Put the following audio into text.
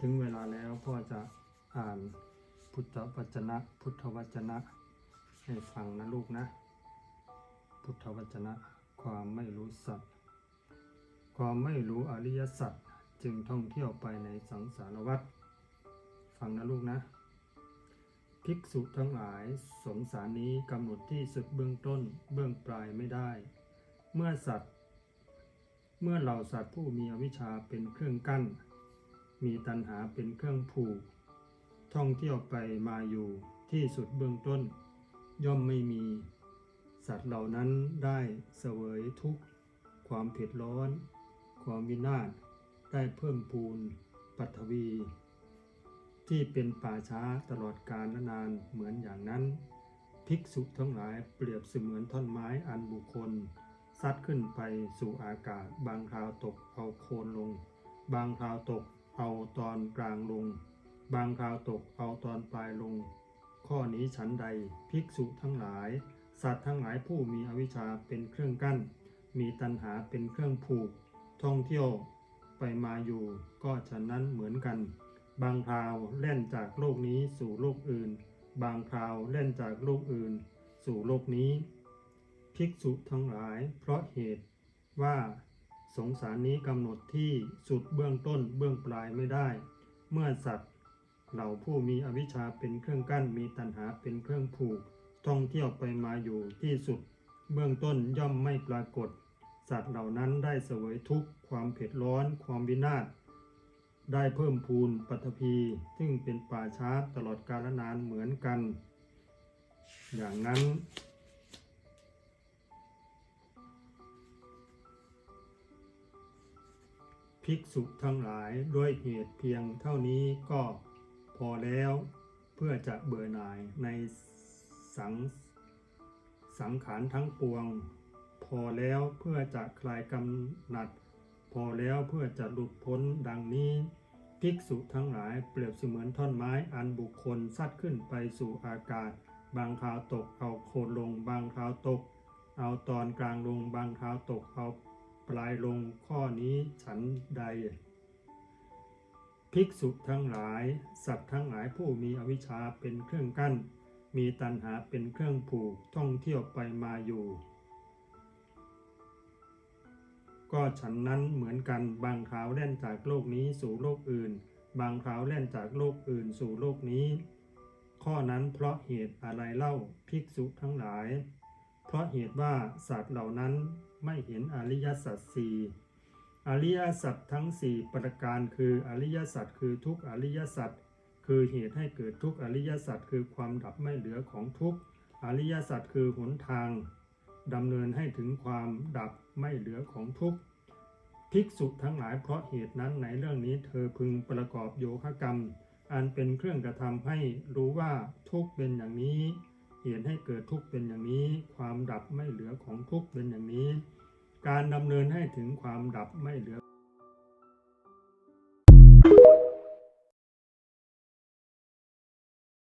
ถึงเวลาแล้วพ่อจะอ่านพุทธวจนะ พุทธวจนะ ให้ฟังนะลูกนะ พุทธวจนะ ความไม่รู้สัตว์ความไม่รู้อริยสัจจึงท่องเที่ยวไปในสังสารวัฏฟังนะลูกนะ ภิกษุทั้งหลายสงสารนี้กำหนดที่สุดเบื้องต้นเบื้องปลายไม่ได้ เมื่อสัตว์ เมื่อเหล่าสัตว์ผู้มีอวิชชาเป็นเครื่องกั้น มีตัณหาเป็นเครื่องผูก ท่องเที่ยวไปมาอยู่ที่สุดเบื้องต้น ย่อมไม่มี สัตว์เหล่านั้นได้เสวยทุกข์ ความเผ็ดร้อน ความวินาศได้เพิ่มพูนปัทวี ที่เป็นป่าช้าตลอดกาลนานเหมือนอย่างนั้น ภิกษุทั้งหลายเปรียบเสมือนท่อนไม้อันบุคคลซัดขึ้นไปสู่อากาศ บางคราวตกเอาโคนลง บางคราวตก เอาตอนกลางลง บางคราวตกเอาตอนปลายลง ข้อนี้ฉันใดภิกษุทั้งหลาย สัตว์ทั้งหลายผู้มีอวิชชาเป็นเครื่องกั้น มีตัณหาเป็นเครื่องผูก ท่องเที่ยวไปมาอยู่ก็ฉะนั้นเหมือนกัน บางคราวเล่นจากโลกนี้สู่โลกอื่น บางคราวเล่นจากโลกอื่น สู่โลกนี้ ภิกษุทั้งหลายเพราะเหตุว่า สงสารนี้กำหนดที่สุดเบื้องต้นเบื้องปลายไม่ได้ เมื่อสัตว์เหล่าผู้มีอวิชชาเป็นเครื่องกั้นมีตัณหาเป็นเครื่องผูก ท่องเที่ยวไปมาอยู่ที่สุด เบื้องต้นย่อมไม่ปรากฏ สัตว์เหล่านั้นได้เสวยทุกข์ความเผ็ดร้อน ความวินาศได้เพิ่มพูนปัทภีซึ่งเป็นป่าช้าตลอดกาลนานเหมือนกัน อย่างนั้น ภิกษุทั้งหลายด้วยเหตุเพียงเท่านี้ก็พอแล้วเพื่อจะเบื่อหน่ายในสังสังขารทั้งปวง พอแล้วเพื่อจะคลายกำหนัด พอแล้วเพื่อจะหลุดพ้นดังนี้ ภิกษุทั้งหลายเปรียบเสมือนท่อนไม้อันบุคคลซัดขึ้นไปสู่อากาศ บางคราวตกเอาโคนลงบางคราวตก เอาตอนกลางลงบางคราวตกเอา ปลายลงข้อนี้ฉันใด ภิกษุทั้งหลาย สัตว์ทั้งหลายผู้มีอวิชชาเป็นเครื่องกั้น มีตัณหาเป็นเครื่องผูกท่องเที่ยวไปมาอยู่ ก็ฉันนั้นเหมือนกันบางคราวเล่นจากโลกนี้สู่โลกอื่น บางคราวเล่นจากโลกอื่นสู่โลกนี้ ข้อนั้นเพราะเหตุอะไรเล่าภิกษุทั้งหลาย เพราะเหตุว่าสัตว์เหล่านั้น ไม่เห็นอริยสัจสี่อริยสัจทั้งสี่ประการคืออริยสัจคือทุกอริยสัจคือเหตุให้เกิดทุกอริยสัจคือความดับไม่เหลือของทุกอริยสัจคือหนทางดำเนินให้ถึงความดับไม่เหลือของทุกภิกษุทั้งหลายเพราะเหตุนั้นในเรื่องนี้เธอพึงประกอบโยคะกรรม อันเป็นเครื่องกระทำให้รู้ว่าทุกเป็นอย่างนี้ เหตุให้เกิดทุกข์เป็นอย่างนี้ ความดับไม่เหลือของทุกข์เป็นอย่างนี้ การดำเนินให้ถึงความดับไม่เหลือ